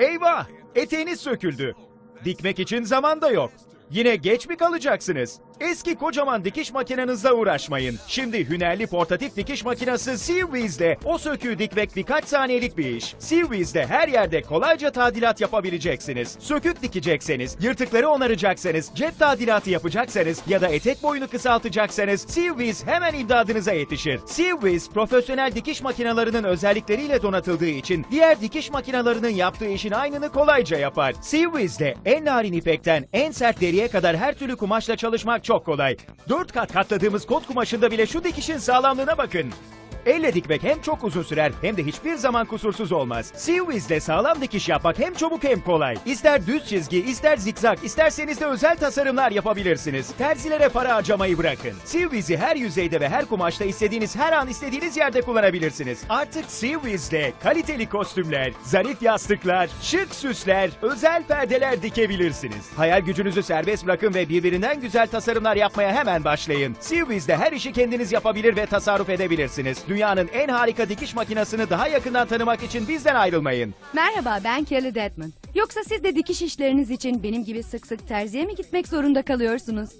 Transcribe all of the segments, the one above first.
Eyvah! Eteğiniz söküldü. Dikmek için zaman da yok. Yine geç mi kalacaksınız? Eski kocaman dikiş makinenizle uğraşmayın. Şimdi hünerli portatif dikiş makinesi Seawiz'de o söküğü dikmek birkaç saniyelik bir iş. Seawiz'de her yerde kolayca tadilat yapabileceksiniz. Sökük dikecekseniz, yırtıkları onaracaksanız, cep tadilatı yapacaksanız ya da etek boyunu kısaltacaksanız Seawiz hemen imdadınıza yetişir. Seawiz profesyonel dikiş makinelerinin özellikleriyle donatıldığı için diğer dikiş makinelerinin yaptığı işin aynını kolayca yapar. Seawiz'de en narin ipekten en sert deriye kadar her türlü kumaşla çalışmak çok kolay. 4 kat katladığımız kot kumaşında bile şu dikişin sağlamlığına bakın. Elle dikmek hem çok uzun sürer hem de hiçbir zaman kusursuz olmaz. Seawiz'le sağlam dikiş yapmak hem çabuk hem kolay. İster düz çizgi, ister zikzak, isterseniz de özel tasarımlar yapabilirsiniz. Terzilere para harcamayı bırakın. Seawiz'i her yüzeyde ve her kumaşta istediğiniz her an istediğiniz yerde kullanabilirsiniz. Artık Seawiz'le kaliteli kostümler, zarif yastıklar, şık süsler, özel perdeler dikebilirsiniz. Hayal gücünüzü serbest bırakın ve birbirinden güzel tasarımlar yapmaya hemen başlayın. Seawiz'de her işi kendiniz yapabilir ve tasarruf edebilirsiniz. Dünyanın en harika dikiş makinesini daha yakından tanımak için bizden ayrılmayın. Merhaba ben Kelly Deadman. Yoksa siz de dikiş işleriniz için benim gibi sık sık terziye mi gitmek zorunda kalıyorsunuz?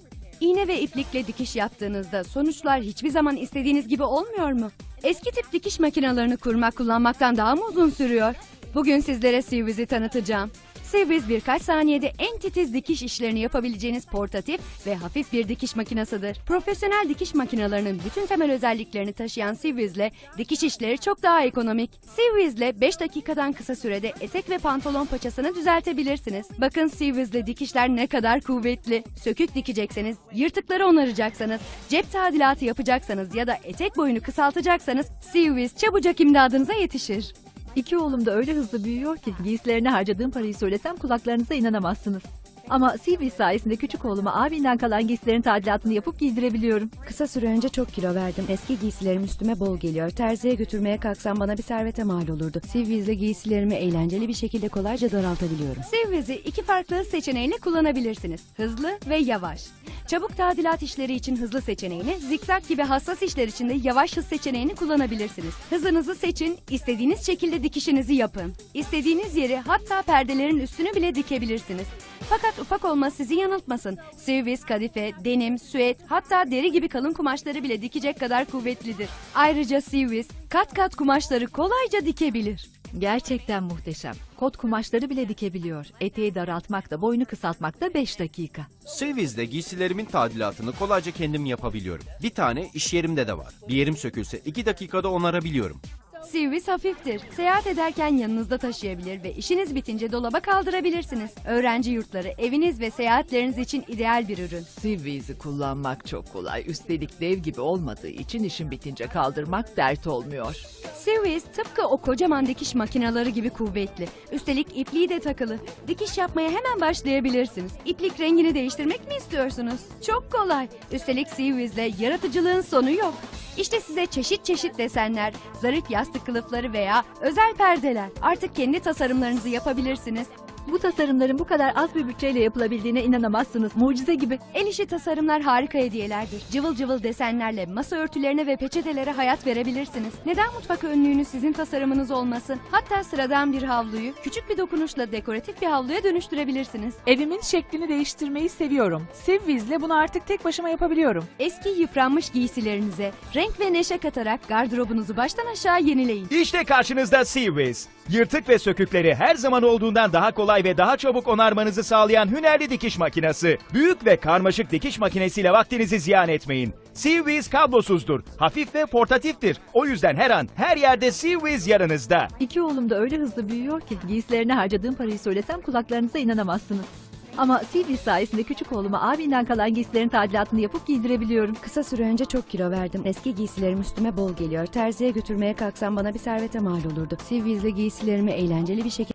İğne ve iplikle dikiş yaptığınızda sonuçlar hiçbir zaman istediğiniz gibi olmuyor mu? Eski tip dikiş makinelerini kurmak kullanmaktan daha mı uzun sürüyor? Bugün sizlere Seawiz'i tanıtacağım. Seawiz birkaç saniyede en titiz dikiş işlerini yapabileceğiniz portatif ve hafif bir dikiş makinasıdır. Profesyonel dikiş makinelerinin bütün temel özelliklerini taşıyan Seawiz'le dikiş işleri çok daha ekonomik. Seawiz'le 5 dakikadan kısa sürede etek ve pantolon paçasını düzeltebilirsiniz. Bakın Seawiz'le dikişler ne kadar kuvvetli. Sökük dikecekseniz, yırtıkları onaracaksanız, cep tadilatı yapacaksanız ya da etek boyunu kısaltacaksanız Seawiz çabucak imdadınıza yetişir. İki oğlum da öyle hızlı büyüyor ki giysilerine harcadığım parayı söylesem kulaklarınıza inanamazsınız. Ama CV sayesinde küçük oğluma abinden kalan giysilerin tadilatını yapıp giydirebiliyorum. Kısa süre önce çok kilo verdim. Eski giysilerim üstüme bol geliyor. Terziye götürmeye kalksam bana bir servete mal olurdu. Sivviz'le giysilerimi eğlenceli bir şekilde kolayca daraltabiliyorum. Sivviz'i iki farklı seçeneğiyle kullanabilirsiniz. Hızlı ve yavaş. Çabuk tadilat işleri için hızlı seçeneğini, zikzak gibi hassas işler için de yavaş hız seçeneğini kullanabilirsiniz. Hızınızı seçin, istediğiniz şekilde dikişinizi yapın. İstediğiniz yeri hatta perdelerin üstünü bile dikebilirsiniz. Fakat ufak olma sizi yanıltmasın. Sivviz, kadife, denim, süet hatta deri gibi kalın kumaşları bile dikecek kadar kuvvetlidir. Ayrıca Sivviz kat kat kumaşları kolayca dikebilir. Gerçekten muhteşem. Kot kumaşları bile dikebiliyor. Eteği daraltmak da boynu kısaltmak da 5 dakika. Seviz'de giysilerimin tadilatını kolayca kendim yapabiliyorum. Bir tane iş yerimde de var. Bir yerim sökülse 2 dakikada onarabiliyorum. Sivviz hafiftir. Seyahat ederken yanınızda taşıyabilir ve işiniz bitince dolaba kaldırabilirsiniz. Öğrenci yurtları, eviniz ve seyahatleriniz için ideal bir ürün. Seaweed'i kullanmak çok kolay. Üstelik dev gibi olmadığı için işin bitince kaldırmak dert olmuyor. Sivviz tıpkı o kocaman dikiş makineleri gibi kuvvetli. Üstelik ipliği de takılı. Dikiş yapmaya hemen başlayabilirsiniz. İplik rengini değiştirmek mi istiyorsunuz? Çok kolay. Üstelik Sivviz'le yaratıcılığın sonu yok. İşte size çeşit çeşit desenler, zarif yastık kılıfları veya özel perdeler. Artık kendi tasarımlarınızı yapabilirsiniz. Bu tasarımların bu kadar az bir bütçeyle yapılabildiğine inanamazsınız. Mucize gibi. El işi tasarımlar harika hediyelerdir. Cıvıl cıvıl desenlerle masa örtülerine ve peçetelere hayat verebilirsiniz. Neden mutfak önlüğünü sizin tasarımınız olmasın? Hatta sıradan bir havluyu küçük bir dokunuşla dekoratif bir havluya dönüştürebilirsiniz. Evimin şeklini değiştirmeyi seviyorum. Sivviz'le bunu artık tek başıma yapabiliyorum. Eski yıpranmış giysilerinize renk ve neşe katarak gardırobunuzu baştan aşağı yenileyin. İşte karşınızda Seawiz. Yırtık ve sökükleri her zaman olduğundan daha kolay ve daha çabuk onarmanızı sağlayan hünerli dikiş makinesi. Büyük ve karmaşık dikiş makinesiyle vaktinizi ziyan etmeyin. Seawiz kablosuzdur, hafif ve portatiftir. O yüzden her an, her yerde Seawiz yanınızda. İki oğlum da öyle hızlı büyüyor ki giysilerine harcadığım parayı söylesem kulaklarınıza inanamazsınız. Ama CV sayesinde küçük oğluma abinden kalan giysilerin tadilatını yapıp giydirebiliyorum. Kısa süre önce çok kilo verdim. Eski giysilerim üstüme bol geliyor. Terziye götürmeye kalksam bana bir servete mal olurdu. Sivvizle giysilerimi eğlenceli bir şekilde